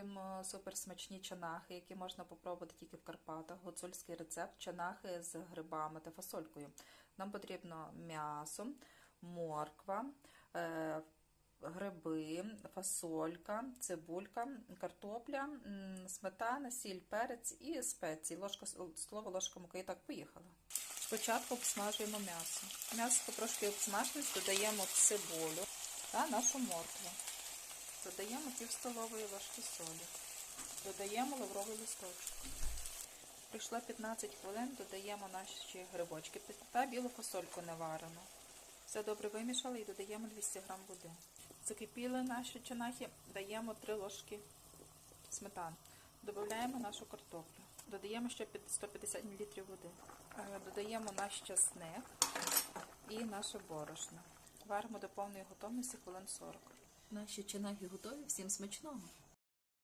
Приготуємо суперсмачні чанахи, які можна попробувати тільки в Карпатах. Гуцульський рецепт чанахи з грибами та фасолькою. Нам потрібно м'ясо, морква, е, гриби, фасолька, цибулька, картопля, сметана, сіль, перець і спеції. Ложка слово ложка муки. І так, поїхали. Спочатку обсмажуємо м'ясо. М'ясо трошки обсмажилось, додаємо цибулю та нашу моркву. Додаємо пів столової ложки солі. Додаємо лавровий листочок. Прийшло 15 хвилин, додаємо наші грибочки та білу фасольку неварену. Все добре вимішали і додаємо 200 г води. Закипіли наші чанахи, даємо 3 ложки сметани. Додаємо нашу картоплю. Додаємо ще 150 мл води. Е, Додаємо наш часник і наше борошно. Варимо до повної готовності хвилин 40. Наші чинахи готові, всім смачного!